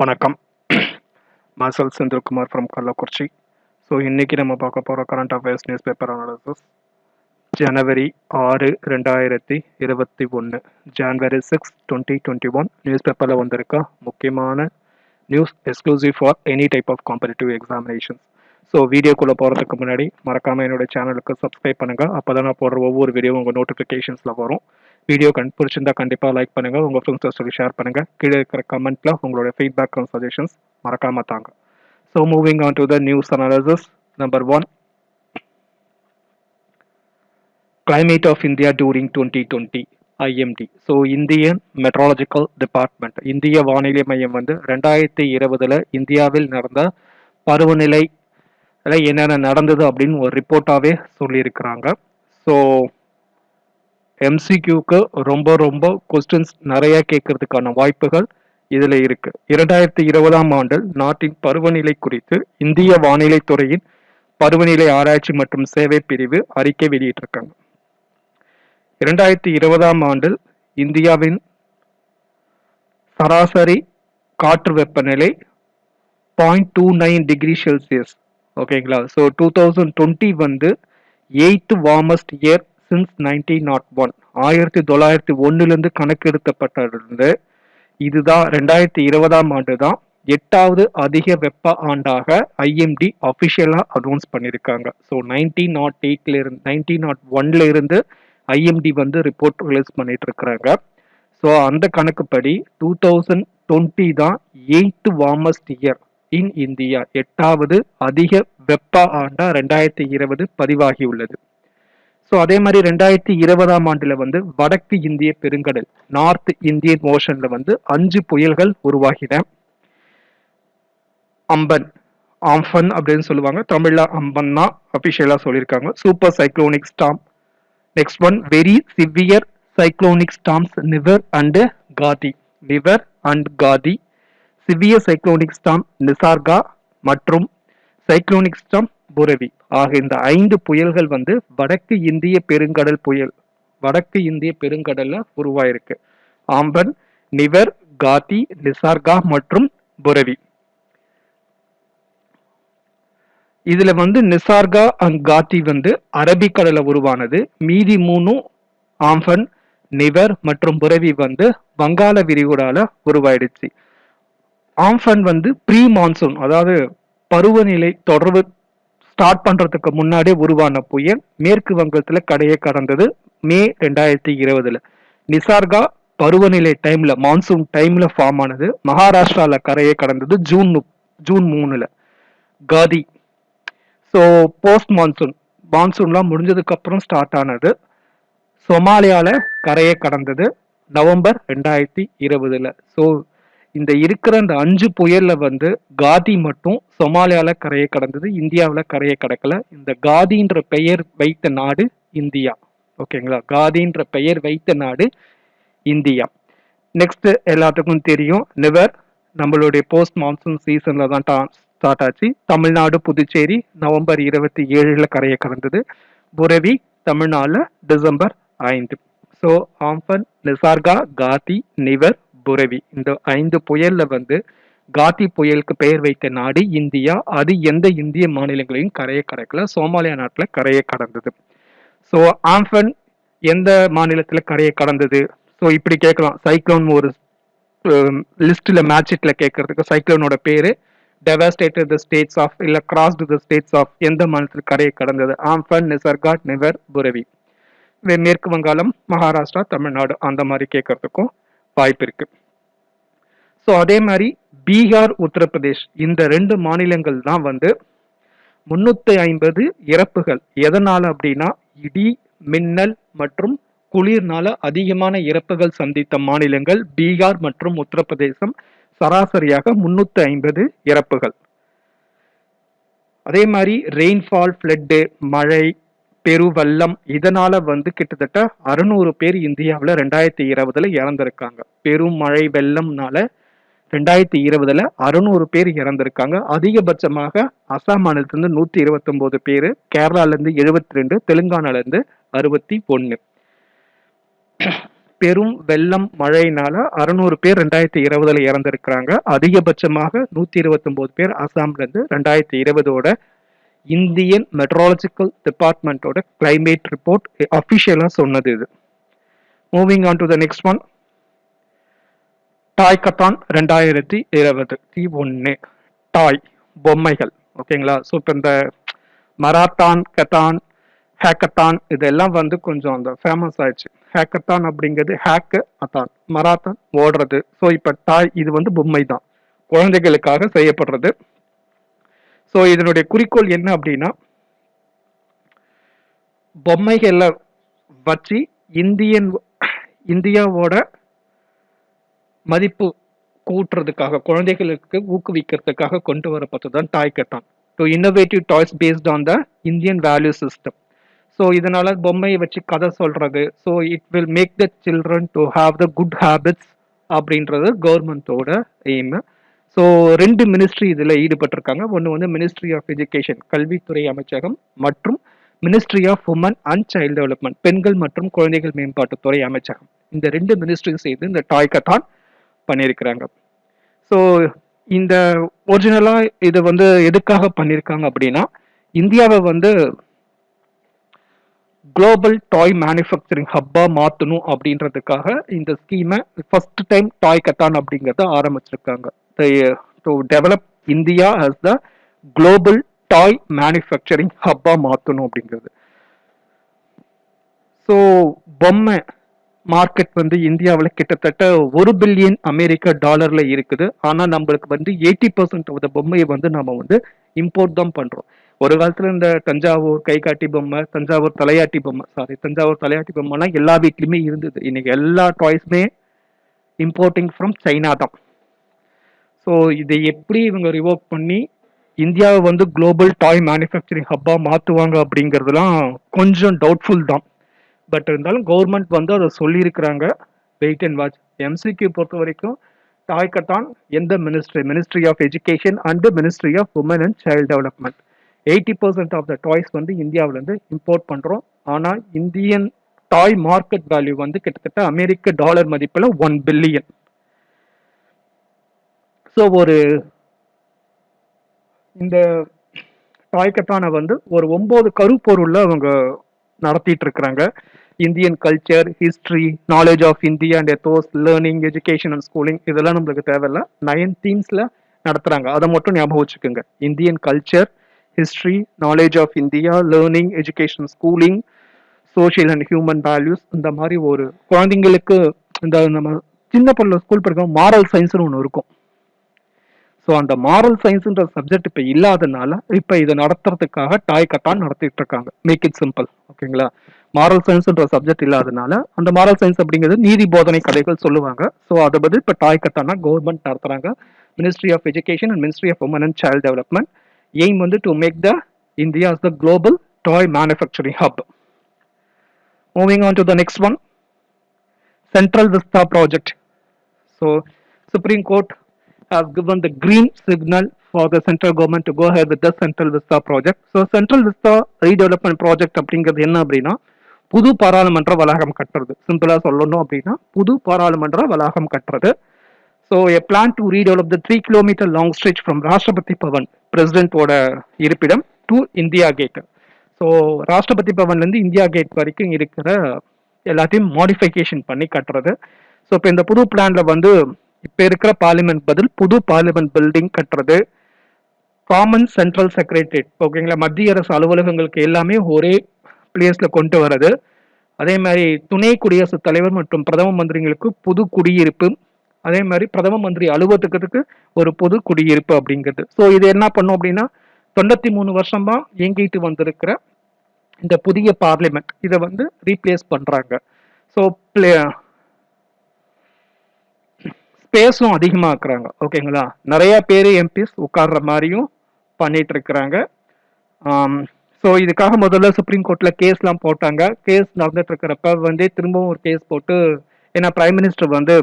வணக்கம். மாசல் Senthilkumar from Kallakurichi. So இன்றைக்கி நம்ம பார்க்க போகிற current affairs news paper analysis ஜனவரி ஆறு ரெண்டாயிரத்தி இருபத்தி ஒன்று January six twenty twenty one news பேப்பரில் வந்திருக்க முக்கியமான news exclusive for any type of competitive examinations so வீடியோக்குள்ளே போகிறதுக்கு முன்னாடி மறக்காமல் என்னுடைய சேனலுக்கு சப்ஸ்கிரைப் பண்ணுங்கள் அப்போ தான் நான் போடுற ஒவ்வொரு வீடியோ உங்கள் நோட்டிஃபிகேஷன்ஸில் வரும். வீடியோ கண் பிடிச்சிருந்தா கண்டிப்பாக லைக் பண்ணுங்கள் உங்கள் ஃப்ரெண்ட்ஸை சொல்லி ஷேர் பண்ணுங்கள் கீழே இருக்கிற கமெண்ட்டில் உங்களோட ஃபீட்பேக் அண்ட் சஜஷன்ஸ் மறக்காமல் தாங்க. So moving on to the news analysis number one climate of India during 2020 IMD so Indian meteorological department இந்திய வானிலை மையம் வந்து ரெண்டாயிரத்தி இருபதில் இந்தியாவில் நடந்த பருவநிலை என்னென்ன நடந்தது அப்படின்னு ஒரு ரிப்போர்ட்டாகவே சொல்லியிருக்கிறாங்க. ஸோ எம்சிக்யூக்கு ரொம்ப ரொம்ப கொஸ்டின்ஸ் நிறையா கேட்கறதுக்கான வாய்ப்புகள் இதில் இருக்கு. இரண்டாயிரத்தி இருபதாம் ஆண்டில் நாட்டின் பருவநிலை குறித்து இந்திய வானிலை துறையின் பருவநிலை ஆராய்ச்சி மற்றும் சேவை பிரிவு அறிக்கை வெளியிட்டிருக்காங்க. இரண்டாயிரத்தி இருபதாம் ஆண்டில் இந்தியாவின் சராசரி காற்று வெப்பநிலை point two nine degree Celsius ஓகேங்களா ஸோ டூ தௌசண்ட் டுவெண்ட்டி வந்து eighth warmest year since nineteen naught one ஆயிரத்தி தொள்ளாயிரத்தி ஒன்னுலேருந்து கணக்கெடுத்தப்பட்டிருந்து இதுதான் ரெண்டாயிரத்தி இருபதாம் ஆண்டு தான் எட்டாவது அதிக வெப்ப ஆண்டாக ஐஎம்டி அஃபிஷியலாக அனௌன்ஸ் பண்ணியிருக்காங்க. ஸோ நைன்டீன் நாட் எயிட்ல இருந்து நைன்டீன் நாட் ஒன்ல இருந்து ஐஎம்டி வந்து ரிப்போர்ட் ரிலீஸ் பண்ணிட்டு இருக்கிறாங்க ஸோ அந்த கணக்குப்படி டூ தௌசண்ட் டுவெண்ட்டி தான் eighth warmest year in India எட்டாவது அதிக வெப்ப ஆண்டா ரெண்டாயிரத்தி இருபது பதிவாகி உள்ளது ஸோ அதே மாதிரி ரெண்டாயிரத்தி இருபதாம் ஆண்டுல வந்து வடக்கு இந்திய பெருங்கடல் நார்த் இந்தியன் ஓஷன்ல வந்து அஞ்சு புயல்கள் உருவாகின. அம்பன் ஆம்பன் அப்படின்னு சொல்லுவாங்க. தமிழ்ல அம்பன் தான் அபிஷியலா சொல்லியிருக்காங்க. Super cyclonic storm next one very severe cyclonic storms Nivar and Gati Nivar and Gati severe cyclonic storm Nisarga மற்றும் சைக்ளோனிக் ஸ்டாம் புரவி. ஆக இந்த ஐந்து புயல்கள் வந்து வடக்கு இந்திய பெருங்கடல் புயல். வடக்கு இந்திய பெருங்கடல்ல உருவாயிருக்கு. ஆம்பன் நிவர் காதி நிசார்கா மற்றும் புரவி. இதுல வந்து நிசார்கா அண்ட் காத்தி வந்து அரபிக்கடலை உருவானது. மீதி மூணும் ஆம்பன் நிவர் மற்றும் புரவி வந்து வங்காள விரிகுடால உருவாயிடுச்சு. ஆம்பன் வந்து ப்ரீ மான்சூன் அதாவது பருவநிலை தொடர்பு ஸ்டார்ட் பண்றதுக்கு முன்னாடியே உருவான புயல் மேற்கு வங்கத்துல கடையை கடந்தது மே ரெண்டாயிரத்தி இருபதுல. நிசார்கா பருவநிலை டைம்ல மான்சூன் டைம்ல ஃபார்ம் ஆனது மகாராஷ்டிரால கரையை கடந்தது ஜூன் ஜூன் மூணுல. காதி. ஸோ போஸ்ட் மான்சூன் மான்சூன்லாம் முடிஞ்சதுக்கு அப்புறம் ஸ்டார்ட் ஆனது சொமாலியால கரையை கடந்தது நவம்பர் ரெண்டாயிரத்தி இருபதுல. ஸோ இந்த இருக்கிற அந்த அஞ்சு புயல்ல வந்து காதி மட்டும் சொமாலியால கரையை கடந்தது இந்தியாவில் கரையை கடக்கல. இந்த காதின்ற பெயர் வைத்த நாடு இந்தியா. ஓகேங்களா? காதின்ற பெயர் வைத்த நாடு இந்தியா. நெக்ஸ்ட் எல்லாத்துக்கும் தெரியும். நிவர் நம்மளுடைய போஸ்ட் மான்சூன் சீசன்ல தான் ஸ்டார்ட் ஆச்சு. தமிழ்நாடு புதுச்சேரி நவம்பர் இருபத்தி ஏழுல கரையை கடந்தது. புரவி தமிழ்நாடுல டிசம்பர் ஐந்து. ஸோ ஆம்பன் நிசார்கா காதி நிவர் புரவி இந்த ஐந்து புயல்ல வந்து காத்தி புயலுக்கு பெயர் வைத்த நாடு இந்தியா. அது எந்த இந்திய மாநிலங்களையும் கரையை கடக்கல. சோமாலியா நாட்டில் கரையை கடந்தது. ஸோ ஆம்பன் எந்த மாநிலத்தில் கரையை கடந்தது? ஸோ இப்படி கேட்கலாம். சைக்ளோன் ஒரு um, லிஸ்ட்டில் மேட்சிட்டில் கேட்கறதுக்கு சைக்ளோனோட பேர் டெவாஸ்டேட்டட் த ஸ்டேட்ஸ் ஆஃப் இல்லை கிராஸ்டு த ஸ்டேட்ஸ் ஆஃப் எந்த மாநிலத்தில் கரையை கடந்தது? ஆம்பன் நிசர்காட் நிவர் புரவி. மேற்கு வங்காளம் மகாராஷ்டிரா தமிழ்நாடு. அந்த மாதிரி கேட்கறதுக்கும் வாய்ப்பு இருக்குது ஸோ அதே மாதிரி பீகார் உத்தரப்பிரதேஷ் இந்த ரெண்டு மாநிலங்கள் தான் வந்து முன்னூத்தி ஐம்பது இறப்புகள். எதனால அப்படின்னா இடி மின்னல் மற்றும் குளிர்னால அதிகமான இறப்புகள் சந்தித்த மாநிலங்கள் பீகார் மற்றும் உத்தரப்பிரதேசம் சராசரியாக முன்னூத்தி ஐம்பது இறப்புகள். அதே மாதிரி ரெயின்ஃபால் ஃப்ளட்டு மழை பெருவல்லம் இதனால வந்து கிட்டத்தட்ட அறுநூறு பேர் இந்தியாவில் ரெண்டாயிரத்தி இருபதுல இறந்திருக்காங்க. பெரும் மழை வெள்ளம்னால ரெண்டாயிரத்தி இருபதுல அறுநூறு பேர் இறந்திருக்காங்க. அதிகபட்சமாக அசாம் மாநிலத்திலிருந்து நூத்தி இருபத்தி ஒன்பது பேர் கேரளால இருந்து எழுபத்தி ரெண்டு தெலுங்கானால இருந்து அறுபத்தி ஒன்னு பெரும் வெள்ளம் மழையினால அறுநூறு பேர் ரெண்டாயிரத்தி இருபதுல இறந்திருக்கிறாங்க. அதிகபட்சமாக நூத்தி இருபத்தி பேர் அசாம்ல இருந்து ரெண்டாயிரத்தி இருபதோட இந்தியன் மெட்ராலஜிக்கல் டிபார்ட்மெண்ட்டோட கிளைமேட் ரிப்போர்ட் அஃபிஷியலாக சொன்னது இது. Moving on to the next one toycathon ரெண்டாயிரத்தி இருபது. தி ஒன்று டாய் பொம்மைகள். ஓகேங்களா ஸோ இப்போ இந்த மராத்தான் கத்தான் ஹேக்கத்தான் இதெல்லாம் வந்து கொஞ்சம் அந்த ஃபேமஸ் ஆயிடுச்சு. ஹேக்கத்தான் அப்படிங்கிறது ஹேக்கு அத்தான் மராத்தான் ஓடுறது. ஸோ இப்போ டாய் இது வந்து பொம்மை தான் குழந்தைகளுக்காக செய்யப்படுறது. ஸோ இதனுடைய குறிக்கோள் என்ன அப்படின்னா பொம்மைகளை வச்சு இந்தியன் இந்தியாவோட மதிப்பு கூட்டுறதுக்காக குழந்தைகளுக்கு ஊக்குவிக்கிறதுக்காக கொண்டு வரப்பட்டது தான் toycathon. So innovative toys based on the Indian value system so இதனால் பொம்மையை வச்சு கதை சொல்கிறது so it will make the children to have the good habits அப்படின்றது கவர்மெண்ட்டோட எய்மு ஸோ ரெண்டு மினிஸ்ட்ரி இதில் ஈடுபட்டிருக்காங்க. ஒன்று வந்து மினிஸ்ட்ரி ஆஃப் எஜுகேஷன் கல்வித்துறை அமைச்சகம் மற்றும் ministry of women and child development பெண்கள் மற்றும் குழந்தைகள் மேம்பாட்டுத்துறை அமைச்சகம். இந்த ரெண்டு மினிஸ்ட்ரியும் சேர்ந்து இந்த டாய்கத்தான் பண்ணியிருக்கிறாங்க. ஸோ இந்த ஒரிஜினலாக இது வந்து எதுக்காக பண்ணியிருக்காங்க அப்படின்னா இந்தியாவை வந்து குளோபல் டாய் மேனுஃபேக்சரிங் ஹப்பாக மாற்றணும் அப்படின்றதுக்காக இந்த ஸ்கீமை ஃபர்ஸ்ட் டைம் டாய் கத்தான் அப்படிங்கிறத ஆரம்பிச்சிருக்காங்க. To develop India as the global toy manufacturing ஹப்பாக மாற்றணும் அப்படிங்கிறது. ஸோ பொம்மை மார்க்கெட் வந்து இந்தியாவில் கிட்டத்தட்ட ஒரு பில்லியன் அமெரிக்க டாலரில் இருக்குது. ஆனால் நம்மளுக்கு வந்து எயிட்டி பர்சன்ட் ஆஃப் த பொம்மையை வந்து நம்ம வந்து இம்போர்ட் தான் பண்ணுறோம் ஒரு காலத்தில் இந்த தஞ்சாவூர் கைகாட்டி பொம்மை தஞ்சாவூர் தலையாட்டி பொம்மை சாரி தஞ்சாவூர் தலையாட்டி பொம்மைலாம் எல்லா வீட்லேயுமே இருந்தது. இன்னைக்கு எல்லா டாய்ஸுமே இம்போர்ட்டிங் ஃப்ரம் சைனா தான். ஸோ இதை எப்படி இவங்க ரிவோக் பண்ணி இந்தியாவை வந்து குளோபல் டாய் மேனுஃபேக்சரிங் ஹப்பாக மாற்றுவாங்க அப்படிங்கிறதுலாம் கொஞ்சம் டவுட்ஃபுல் தான். பட் இருந்தாலும் கவர்மெண்ட் வந்து அதை சொல்லியிருக்கிறாங்க. வெயிட் அண்ட் வாட்ச் எம்சிக்யூ பொறுத்த வரைக்கும் டாய்கத்தான் எந்த ministry ministry of education and ministry of women and child development eighty percent of the toys வந்து இந்தியாவிலேருந்து இம்போர்ட் பண்ணுறோம் ஆனால் இந்தியன் டாய் மார்க்கெட் வேல்யூ வந்து கிட்டத்தட்ட அமெரிக்க டாலர் மதிப்பில் ஒன் பில்லியன் ஸோ ஒரு இந்த டாய்கத்தானை வந்து ஒரு ஒம்பது கருப்பொருளில் அவங்க நடத்திட்டு இருக்கிறாங்க Indian culture history knowledge of India and ethos learning education and schooling இதெல்லாம் நம்மளுக்கு தேவையில்ல. நயன் தீம்ஸ்ல நடத்துறாங்க. அதை மட்டும் ஞாபகம் வச்சுக்கோங்க. Indian culture history knowledge of India learning education schooling social and human values இந்த மாதிரி ஒரு குழந்தைங்களுக்கு இந்த நம்ம சின்ன பிள்ளை ஸ்கூல் படிக்கிற மாரல் சயின்ஸ்னு ஒன்று இருக்கும். ஸோ அந்த மாரல் சயின்ஸ்ன்ற சப்ஜெக்ட் இப்போ இல்லாதனால இப்போ இதை நடத்துறதுக்காக டாய் கட்டான் நடத்திட்டு இருக்காங்க மேக் இட் சிம்பிள் ஓகேங்களா மாரல் சயின்ஸ்ன்ற சப்ஜெக்ட் இல்லாதனால அந்த மாரல் சயின்ஸ் அப்படிங்கிறது நீதி போதனை கதைகள் சொல்லுவாங்க. ஸோ அதை பதில் இப்போ டாய் கட்டானா கவர்மெண்ட் நடத்துறாங்க. Ministry of education and ministry of women and child development aim வந்து to make the India the global toy manufacturing hub moving on to the next one central vista project so supreme court have given the green signal for the central government to go ahead with the Central Vista project. So Central Vista redevelopment project அப்படிங்கிறது என்ன அப்படின்னா புது பாராளுமன்ற வளாகம் கட்டுறது. சிம்பிளாக சொல்லணும் அப்படின்னா புது பாராளுமன்ற வளாகம் கட்டுறது. So a plan to redevelop the three kilometre long stretch from Rashtrapati Bhavan பிரசிடென்ட்டோட இருப்பிடம் to India gate so Rashtrapati பவன்லேருந்து India gate வரைக்கும் இருக்கிற எல்லாத்தையும் மாடிஃபிகேஷன் பண்ணி கட்டுறது. ஸோ இப்போ இந்த புது பிளான்ல வந்து இப்போ இருக்கிற பார்லிமெண்ட் பதில் புது பார்லிமெண்ட் பில்டிங் கட்டுறது. காமன் சென்ட்ரல் செக்ரட்டரியேட் ஓகேங்களா? மத்திய அரசு அலுவலகங்களுக்கு எல்லாமே ஒரே பிளேஸில் கொண்டு வர்றது. அதே மாதிரி துணை குடியரசுத் தலைவர் மற்றும் பிரதம மந்திரிகளுக்கு புது குடியிருப்பு. அதே மாதிரி பிரதம மந்திரி அலுவலகத்துக்கு ஒரு புது குடியிருப்பு அப்படிங்கிறது. ஸோ இது என்ன பண்ணும் அப்படின்னா தொண்ணூத்தி மூணு வருஷமா இயங்கிட்டு வந்திருக்கிற இந்த புதிய பார்லிமெண்ட் இதை வந்து ரீப்ளேஸ் பண்றாங்க. ஸோ ஸ்பேஸும் அதிகமாக்குறாங்க. ஓகேங்களா? நிறைய பேர் எம்பிஸ் உட்கார்ற மாதிரியும் பண்ணிட்டு இருக்கிறாங்க ஸோ இதுக்காக முதல்ல சுப்ரீம் கோர்ட்டில் கேஸ்லாம் போட்டாங்க. கேஸ் நடந்துட்டு இருக்கிறப்ப வந்து திரும்பவும் ஒரு கேஸ் போட்டு ஏன்னா பிரைம் மினிஸ்டர் வந்து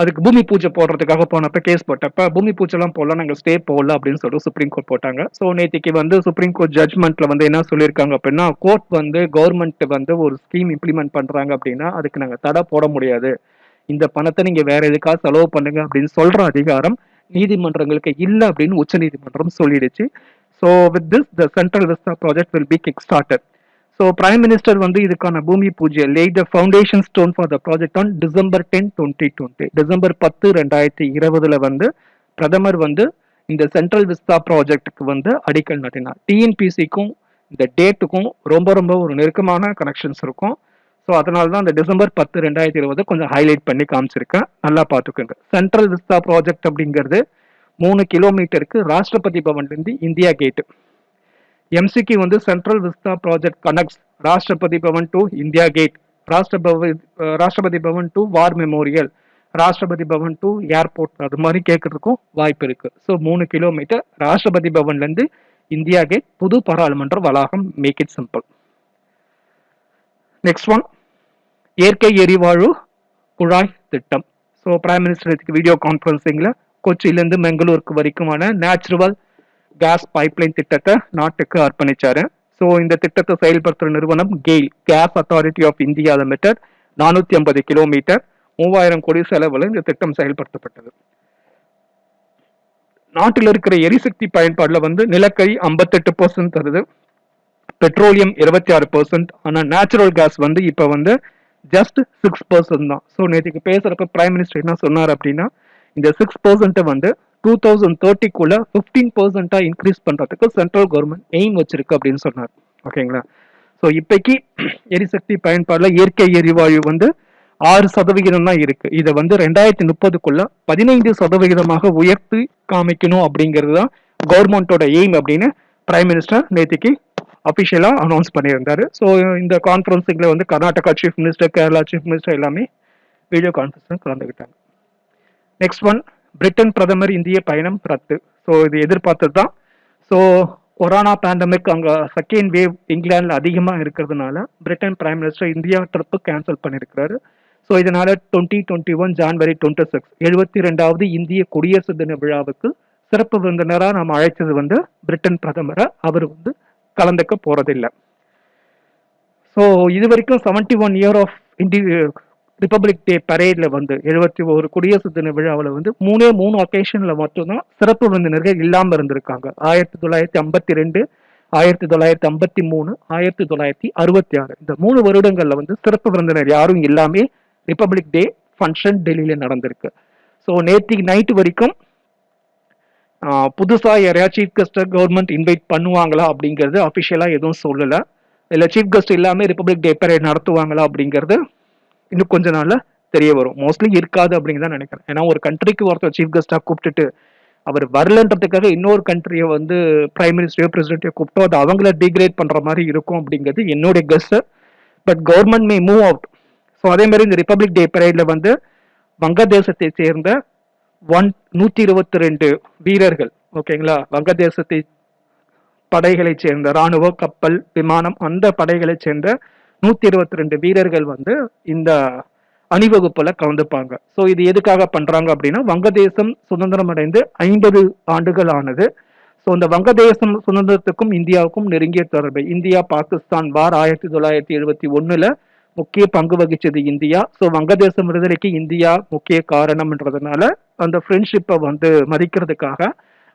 அதுக்கு பூமி பூஜை போடுறதுக்காக போனப்ப கேஸ் போட்டப்ப பூமி பூஜைலாம் போடலாம் நாங்கள் ஸ்டே போடல அப்படின்னு சொல்லிட்டு சுப்ரீம் கோர்ட் போட்டாங்க. ஸோ நேற்றுக்கு வந்து சுப்ரீம் கோர்ட் ஜட்மெண்ட்ல வந்து என்ன சொல்லியிருக்காங்க அப்படின்னா கோர்ட் வந்து கவர்மெண்ட் வந்து ஒரு ஸ்கீம் இம்ப்ளிமெண்ட் பண்றாங்க அப்படின்னா அதுக்கு நாங்கள் தடை போட முடியாது. இந்த பணத்தை நீங்க வேற எதுக்காக செலவு பண்ணுங்க அப்படின்னு சொல்ற அதிகாரம் நீதிமன்றங்களுக்கு இல்லை அப்படின்னு உச்ச நீதிமன்றம் சொல்லிடுச்சு. So with this the central vista project will be kick started so prime minister வந்து இதுக்கான bhoomi puja lay the foundation stone for the project on December ten twenty twenty December பத்து ரெண்டாயிரத்தி இருபதுல வந்து பிரதமர் வந்து இந்த சென்ட்ரல் விஸ்தா ப்ராஜெக்ட்டுக்கு வந்து அடிக்கல் நாட்டினார். டிஎன்பிசிக்கும் இந்த டேட்டுக்கும் ரொம்ப ரொம்ப ஒரு நெருக்கமான கனெக்ஷன்ஸ் இருக்கும். ஸோ அதனால தான் இந்த டிசம்பர் பத்து ரெண்டாயிரத்தி இருபது கொஞ்சம் ஹைலைட் பண்ணி காமிச்சிருக்கேன். நல்லா பார்த்துக்கோங்க. சென்ட்ரல் விஸ்தா ப்ராஜெக்ட் அப்படிங்கிறது மூணு கிலோமீட்டருக்கு ராஷ்டிரபதி பவன்லேருந்து இந்தியா கேட்டு எம்சிக்கு வந்து central vista project connects Rashtrapati Bhavan to India gate Rashtrapati Rashtrapati Bhavan to war memorial Rashtrapati Bhavan to airport அது மாதிரி கேட்கறதுக்கும் வாய்ப்பு இருக்கு. ஸோ மூணு கிலோமீட்டர் ராஷ்டிரபதி பவன்லேருந்து இந்தியா கேட் புது பாராளுமன்ற வளாகம் make it simple next one இயற்கை எரிவாயு குழாய் திட்டம். ஸோ பிரைம் மினிஸ்டர் இதுக்கு வீடியோ கான்ஃபரன்சிங்கில் கொச்சியிலேருந்து பெங்களூருக்கு வரைக்குமான நேச்சுரல் கேஸ் பைப்லைன் திட்டத்தை நாட்டுக்கு அர்ப்பணிச்சாரு. ஸோ இந்த திட்டத்தை செயல்படுத்துகிற நிறுவனம் GAIL gas authority of India limited நானூற்றி ஐம்பது கிலோமீட்டர் மூவாயிரம் கோடி செலவில் இந்த திட்டம் செயல்படுத்தப்பட்டது. நாட்டில் இருக்கிற எரிசக்தி பயன்பாட்டில் வந்து நிலக்கரி ஐம்பத்தெட்டு பர்சன்ட் தருது. பெட்ரோலியம் இருபத்தி ஆறு பர்சன்ட் ஆனால் நேச்சுரல் கேஸ் வந்து இப்போ வந்து ஜஸ்ட் சிக்ஸ் பர்சன்ட் தான். ஸோ நேற்றுக்கு பேசுகிறப்ப பிரைம் மினிஸ்டர் என்ன சொன்னார் அப்படின்னா இந்த சிக்ஸ் பர்சன்ட்டை வந்து டூ தௌசண்ட் தேர்ட்டிக்குள்ள ஃபிஃப்டீன் பர்சன்ட்டாக இன்க்ரீஸ் பண்ணுறதுக்கு சென்ட்ரல் கவர்மெண்ட் எய்ம் வச்சிருக்கு அப்படின்னு சொன்னார். ஓகேங்களா? ஸோ இப்போக்கி எரிசக்தி பயன்பாடில் இயற்கை எரிவாயு வந்து ஆறு சதவிகிதம் தான் இருக்கு. இதை வந்து ரெண்டாயிரத்தி முப்பதுக்குள்ள பதினைந்து சதவிகிதமாக உயர்த்தி காமிக்கணும் அப்படிங்கிறது தான் கவர்மெண்ட்டோட எய்ம் அப்படின்னு பிரைம் மினிஸ்டர் நேத்திக்கு அஃபிஷியலாக அனௌன்ஸ் பண்ணியிருந்தாரு. ஸோ இந்த கான்ஃபரன்ஸிங்கில் வந்து Karnataka chief minister Kerala chief minister எல்லாமே வீடியோ கான்ஃபரன்ஸில் கலந்துக்கிட்டாங்க நெக்ஸ்ட் ஒன் பிரிட்டன் பிரதமர் இந்திய பயணம் ரத்து. ஸோ இது எதிர்பார்த்தது தான் ஸோ கொரோனா பேண்டமிக் அங்கே செகண்ட் வேவ் இங்கிலாந்தில் அதிகமாக இருக்கிறதுனால Britain prime minister India trip cancel பண்ணியிருக்கிறாரு ஸோ இதனால் twenty twenty one January twenty six எழுபத்தி ரெண்டாவது இந்திய குடியரசு தின விழாவுக்கு சிறப்பு விருந்தினராக நாம் அழைத்தது வந்து பிரிட்டன் பிரதமரை. அவர் வந்து கலந்துக்க போகிறதில்லை ஸோ இது வரைக்கும் seventy one year of India republic day பரேட்ல வந்து எழுபத்தி ஒரு குடியரசு தின விழாவில் வந்து மூணே மூணு ஒகேஷன்ல மட்டும்தான் சிறப்பு விருந்தினர்கள் இல்லாமல் இருந்திருக்காங்க. ஆயிரத்தி தொள்ளாயிரத்தி ஐம்பத்தி ரெண்டு ஆயிரத்தி தொள்ளாயிரத்தி ஐம்பத்தி மூணு ஆயிரத்தி தொள்ளாயிரத்தி அறுபத்தி ஆறு இந்த மூணு வருடங்கள்ல வந்து சிறப்பு விருந்தினர் யாரும் இல்லாமே ரிப்பப்ளிக் டே ஃபங்க்ஷன் டெல்லியில நடந்திருக்கு. ஸோ நேற்று நைட்டு வரைக்கும் புதுசாக யாரையா சீஃப் கெஸ்ட்டை கவர்மெண்ட் இன்வைட் பண்ணுவாங்களா அப்படிங்கிறது அஃபிஷியலாக எதுவும் சொல்லலை. இல்லை சீஃப் கெஸ்ட் இல்லாமல் ரிப்பப்ளிக் டே பரேட் நடத்துவாங்களா அப்படிங்கிறது இன்னும் கொஞ்ச நாள்ல தெரிய வரும். மோஸ்ட்லி இருக்காது அப்படிங்கிறத நினைக்கிறேன். ஏன்னா ஒரு கண்ட்ரிக்கு ஒருத்தர் சீஃப் கெஸ்டா கூப்பிட்டுட்டு அவர் வரலன்றதுக்காக இன்னொரு கண்ட்ரியை வந்து பிரைம் மினிஸ்டரையோ பிரசிடென்ட்டையோ கூப்பிட்டோ அது அவங்கள டிகிரேட் பண்ற மாதிரி இருக்கும் அப்படிங்கிறது என்னுடைய guess but government may move out so அதே மாதிரி இந்த ரிப்பப்ளிக் டே பரேட்ல வந்து வங்கதேசத்தை சேர்ந்த ஒன் நூத்தி இருபத்தி ரெண்டு வீரர்கள் ஓகேங்களா வங்கதேசத்தை படைகளைச் சேர்ந்த ராணுவ கப்பல் விமானம் அந்த படைகளைச் சேர்ந்த நூத்தி இருபத்தி ரெண்டு வீரர்கள் வந்து இந்த அணிவகுப்புல கலந்துப்பாங்க. ஸோ இது எதுக்காக பண்றாங்க அப்படின்னா வங்கதேசம் சுதந்திரம் அடைந்து ஐம்பது ஆண்டுகள் ஆனது. ஸோ இந்த வங்கதேசம் சுதந்திரத்துக்கும் இந்தியாவுக்கும் நெருங்கிய தொடர்பு. இந்தியா பாகிஸ்தான் வார் ஆயிரத்தி தொள்ளாயிரத்தி எழுபத்தி ஒன்றில் முக்கிய பங்கு வகிச்சது இந்தியா. ஸோ வங்கதேசம் விடுதலைக்கு இந்தியா முக்கிய காரணம்ன்றதுனால அந்த ஃப்ரெண்ட்ஷிப்பை வந்து மதிக்கிறதுக்காக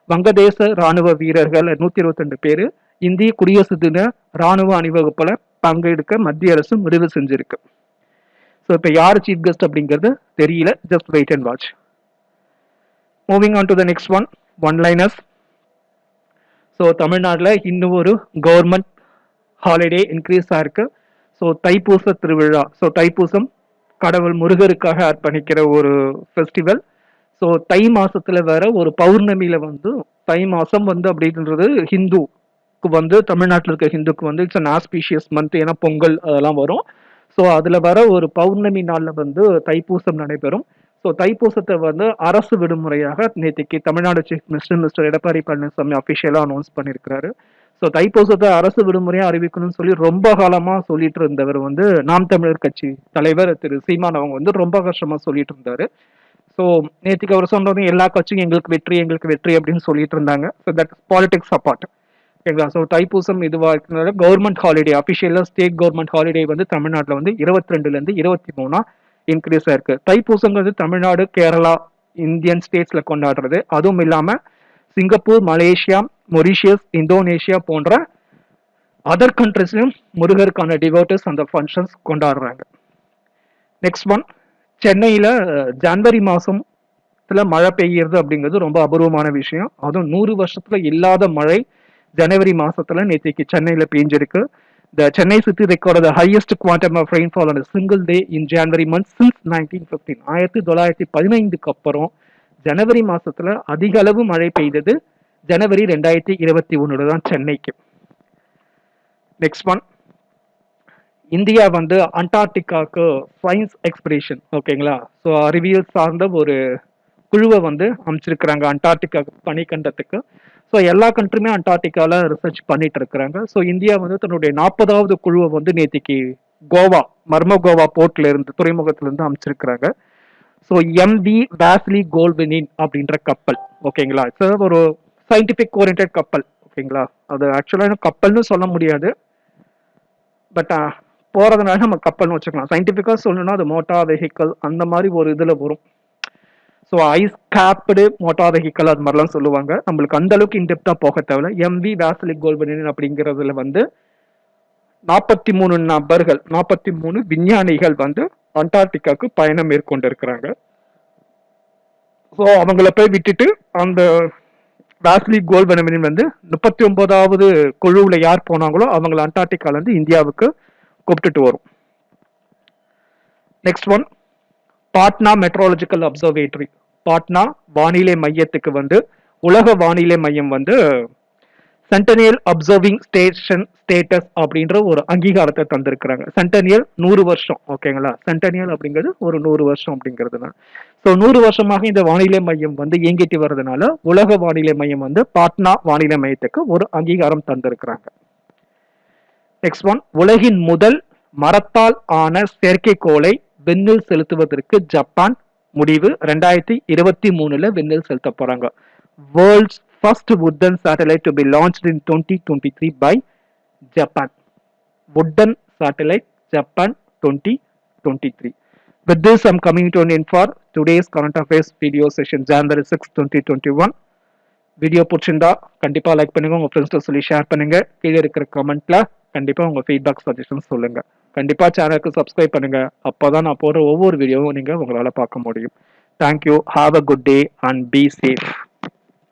வங்கதேச ராணுவ வீரர்கள் நூற்றி இருபத்தி ரெண்டு பேர் இந்திய குடியரசு தின ராணுவ அணிவகுப்பில் பங்கெடுக்க மத்திய அரசு முடிவு செஞ்சிருக்கு. ஸோ இப்போ யார் சீஃப் கெஸ்ட் அப்படிங்கிறது தெரியல. Just wait and watch moving on to the next one one liners so தமிழ்நாட்டில் இன்னும் ஒரு கவர்மெண்ட் ஹாலிடே இன்க்ரீஸ் ஆயிருக்கு ஸோ தைப்பூச திருவிழா. ஸோ தைப்பூசம் கடவுள் முருகருக்காக அர்ப்பணிக்கிற ஒரு ஃபெஸ்டிவல் ஸோ தை மாசத்துல வேற ஒரு பௌர்ணமியில வந்து தை மாசம் வந்து அப்படின்றது ஹிந்து வந்து தமிழ்நாட்டில் இருக்க ஹிந்துக்கு வந்து இட்ஸ் அன் ஸ்பீஷியஸ் மந்த் ஏன்னா பொங்கல் அதெல்லாம் வரும். ஸோ அதில் வர ஒரு பௌர்ணமி நாளில் வந்து தைப்பூசம் நடைபெறும். ஸோ தைப்பூசத்தை வந்து அரசு விடுமுறையாக நேற்றுக்கு Tamil Nadu chief minister mister Edappadi Palaniswami அஃபிஷியலாக அனௌன்ஸ் பண்ணியிருக்கிறாரு ஸோ தைப்பூசத்தை அரசு விடுமுறையாக அறிவிக்கணும்னு சொல்லி ரொம்ப காலமாக சொல்லிட்டு இருந்தவர் வந்து நாம் தமிழர் கட்சி தலைவர் திரு சீமான் அவங்க வந்து ரொம்ப கஷ்டமாக சொல்லிட்டு இருந்தாரு. ஸோ நேற்றுக்கு அவர் சொன்னது எல்லா கட்சியும் எங்களுக்கு வெற்றி எங்களுக்கு வெற்றி அப்படின்னு சொல்லிட்டு இருந்தாங்க. ஸோ தட் பாலிடிக்ஸ் அப்பார்ட் ஓகேங்களா? ஸோ தைப்பூசம் இதுவாக இருக்கிறதுனால கவர்மெண்ட் ஹாலிடே அஃபிஷியலாக ஸ்டேட் கவர்மெண்ட் ஹாலிடே வந்து தமிழ்நாட்டில் வந்து இருபத்தி ரெண்டுலேருந்து இருபத்தி மூணா இன்க்ரீஸ் ஆயிருக்கு தைப்பூசங்கிறது தமிழ்நாடு கேரளா இந்தியன் ஸ்டேட்ஸில் கொண்டாடுறது. அதுவும் இல்லாமல் சிங்கப்பூர் மலேசியா மொரிஷியஸ் இந்தோனேஷியா போன்ற அதர் கண்ட்ரிஸ்லையும் முருகருக்கான டிவோட்டர்ஸ் அந்த ஃபங்க்ஷன்ஸ் கொண்டாடுறாங்க. நெக்ஸ்ட் ஒன் சென்னையில் ஜான்வரி மாதத்தில் மழை பெய்யுறது அப்படிங்கிறது ரொம்ப அபூர்வமான விஷயம். அதுவும் நூறு வருஷத்தில் இல்லாத மழை ஜனவரி மாசத்துல நேற்றைக்கு சென்னையில பெஞ்சிருக்கு. The Chennai city recorded the highest quantum of rainfall on a single day in January month since 1915. ஆயிரத்தி தொள்ளாயிரத்தி பதினைந்துக்கு அப்புறம் ஜனவரி மாசத்துல அதிக அளவு மழை பெய்தது. ஜனவரி ரெண்டாயிரத்தி இருபத்தி ஒன்னுல தான் சென்னைக்கு. நெக்ஸ்ட் ஒன் இந்தியா வந்து அண்டார்டிகாவுக்கு சயின்ஸ் எக்ஸ்பிரேஷன் ஓகேங்களா? ஸோ அறிவியல் சார்ந்த ஒரு குழுவை வந்து அமைச்சிருக்கிறாங்க அண்டார்டிகா பனிக்கண்டத்துக்கு. ஸோ எல்லா கண்ட்ரியுமே அண்டார்டிகாவில் ரிசர்ச் பண்ணிட்டு இருக்கிறாங்க ஸோ இந்தியா வந்து தன்னுடைய நாற்பதாவது குழுவை வந்து நேத்திக்கு கோவா மர்ம கோவா போர்ட்ல இருந்து துறைமுகத்திலிருந்து அமைச்சிருக்கிறாங்க. ஸோ எம்வி வேஸ்லி கோல்வினின் அப்படின்ற கப்பல் ஓகேங்களா? சார் ஒரு சயின்டிஃபிக் ஓரியன்ட் கப்பல் ஓகேங்களா? அது ஆக்சுவலாக கப்பல்னு சொல்ல முடியாது. பட் போறதுனால நம்ம கப்பல்னு வச்சுக்கலாம். சயின்டிஃபிக்காக சொல்லணும்னா அது மோட்டார் வெஹிக்கல் அந்த மாதிரி ஒரு இதில் வரும். So ice capped motor vehicle அது மாதிரிலாம் சொல்லுவாங்க. நம்மளுக்கு அந்த அளவுக்கு இன்டெப்டாக போக தேவையில்ல. எம்வி வேசலிக் கோல்பனின் அப்படிங்கிறதுல வந்து நாற்பத்தி மூணு நபர்கள் நாற்பத்தி மூணு விஞ்ஞானிகள் வந்து அண்டார்டிகாவுக்கு பயணம் மேற்கொண்டு இருக்கிறாங்க ஸோ அவங்கள போய் விட்டுட்டு அந்த வாஸ்லி கோல்பனமின் வந்து முப்பத்தி ஒன்பதாவது குழுவில் யார் போனாங்களோ அவங்கள அண்டார்டிகாலேருந்து இந்தியாவுக்கு கூப்பிட்டுட்டு வரும். Next one Patna meteorological observatory Patna வானிலை மையத்துக்கு வந்து உலக வானிலை மையம் வந்து சென்டனியல் அப்சர்விங் ஸ்டேஷன் ஸ்டேட்டஸ் அப்படின்ற ஒரு அங்கீகாரத்தை தந்திருக்கிறாங்க. சென்டனியல் நூறு வருஷம் ஓகேங்களா சென்டனியல் அப்படிங்கிறது ஒரு நூறு வருஷம் அப்படிங்கிறதுனால ஸோ நூறு வருஷமாக இந்த வானிலை மையம் வந்து இயங்கிட்டு வர்றதுனால உலக வானிலை மையம் வந்து பாட்னா வானிலை மையத்துக்கு ஒரு அங்கீகாரம் தந்திருக்கிறாங்க. நெக்ஸ்ட் ஒன் உலகின் முதல் மரத்தால் ஆன செயற்கைக்கோளை விண்ணில் செலுத்துவதற்கு ஜப்பான் முடிவு ரெண்டாயிரத்தி இருபத்தி மூணுல விண்ணில் செலுத்த போறாங்க. World's first wooden satellite to be launch in twenty twenty three by Japan wooden satellite Japan twenty twenty three With this, I'm coming to an end for today's current affairs video session, January 6, 2021. Video பிடிச்சிருந்தா கண்டிப்பாக like பண்ணுங்க. உங்கள் ஃப்ரெண்ட்ஸ்கிட்ட சொல்லி share பண்ணுங்க. கீழே இருக்கிற கமெண்ட்ல கண்டிப்பாக உங்கள் ஃபீட்பேக் சஜஷன்ஸ் சொல்லுங்கள் கண்டிப்பாக சேனலுக்கு சப்ஸ்கிரைப் அப்போ தான் நான் போடுற ஒவ்வொரு வீடியோவும் நீங்கள் உங்களால் பார்க்க முடியும். Thank you have a good day and be safe